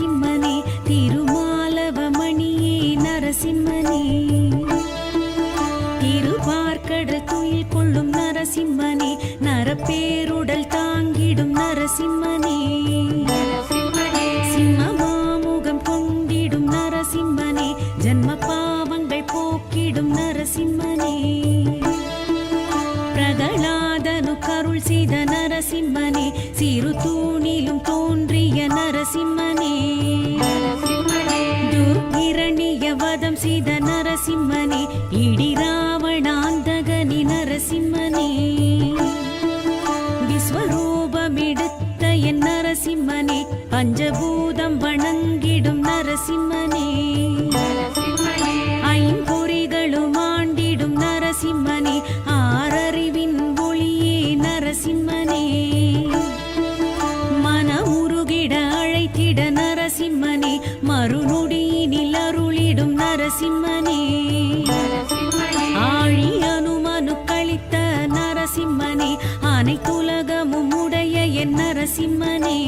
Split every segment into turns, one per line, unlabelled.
நரசிம்மனே திருமாலவமணியே நரசிம்மனே. திருவார்கடல் துயில் கொள்ளும் நரசிம்மனே நரப்பேருடல் தாங்கிடும் நரசிம்மனே. சிம்மமாமுகம் கொண்டிடும் நரசிம்மனே ஜன்ம பாவங்கள் போக்கிடும் நரசிம்மனே. பிரகலாதனு கருள் செய்த நரசிம்மனே சிறு தூணிலும் செய்த நரசிம்மனே இடி ராவணாந்தகனி நரசிம்மனே. விஸ்வரூபமெடுத்த என் நரசிம்மனே பஞ்சபூதம் வணங்கிடும் நரசிம்மனே. ஐம்பொறிகளும் ஆண்டிடும் நரசிம்மனே ஆறறிவின் ஒளியே நரசிம்மனே. நரசிம்மனே. ஆழி அனுமனு கழித்த நரசிம்மனே. அனைத்துலகமும் உடைய என் நரசிம்மனே.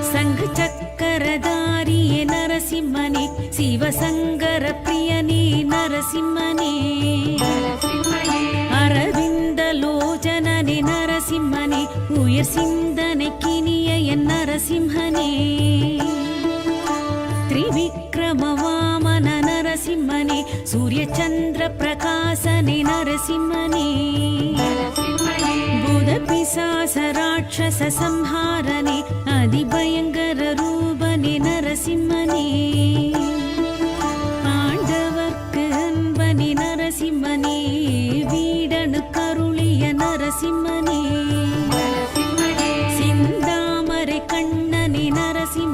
சங்கு சக்கரதாரியே நரசிம்மனே. சிவசங்கர பிரியனே நரசிம்மனே. அரவிந்த லோச்சனனே நரசிம்மனே. உயர் சிந்தனை கினிய என் நரசிம்மனே. నరసింహని సూర్యచంద్ర ప్రకాశని నరసింహని బుధ పిశాస రాక్షస సంహారని అతి భయంకర రూపని నరసింహని ஆண்டவர்க்கு அன்பனி நரசிம்மனே வீடனு கருளிய நரசிம்மனே